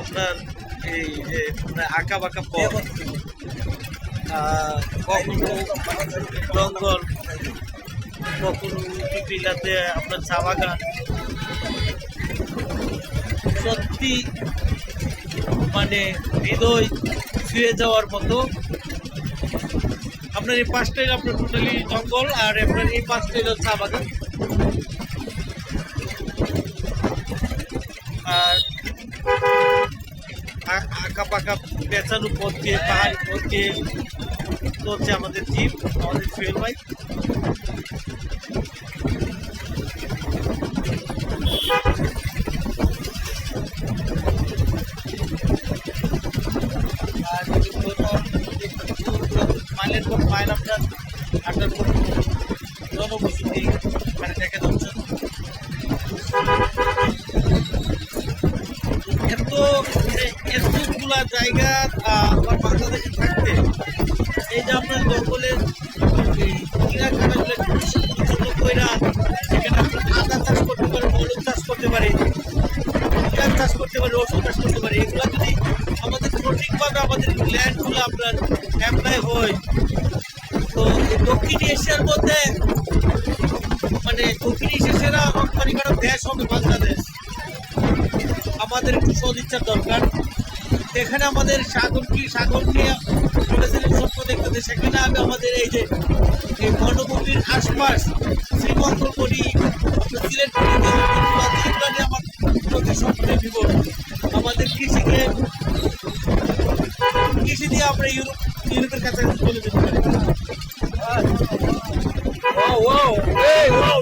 আপনার এই যে মানে আঁকা বাঁকা পথ। কখনো জঙ্গল কখনো পিপিলাতে আপনার চা বাগান সত্যি মানে হৃদয় ছুঁয়ে যাওয়ার মতো। আপনার এই পাঁচটাই আপনার টোটালি জঙ্গল আর আপনার এই পাঁচটাই চা বাগান পাকা পেঁচানো পথ দিয়ে, পাহাড়ি পথ দিয়ে চলছে আমাদের জিপ আমাদের ফুয়েল বাইক আর মাইলের পর মাইল আপনার হাঁটার পর এতগুলা জায়গা আমার বাংলাদেশে থাকতে এই যে আপনার জঙ্গলের চাষ করতে পারে চাষ করতে পারে চাষ করতে পারে চাষ করতে পারে, এগুলো যদি আমাদের সঠিকভাবে আমাদের ল্যান্ডগুলো আপনার হয়, তো দক্ষিণ এশিয়ার মধ্যে মানে দক্ষিণ রপ্তানিকারক হবে বাংলাদেশ। আমাদের একটু সদিচ্ছার দরকার। এখানে আমাদের সাগর কি সাগর নিয়ে বলেছিলেন স্বপ্ন দেখতে সেখানে আমি আমাদের এই যে এই বনভূমির আশপাশ শ্রীমঙ্গলমণি সিলেট আমার প্রতি স্বপ্নের বিবর আমাদের কৃষিকে কৃষি দিয়ে আমরা ইউরোপ ইউরোপের কাছাকাছি চলে যেতে পারি। Wow, wow, hey, wow.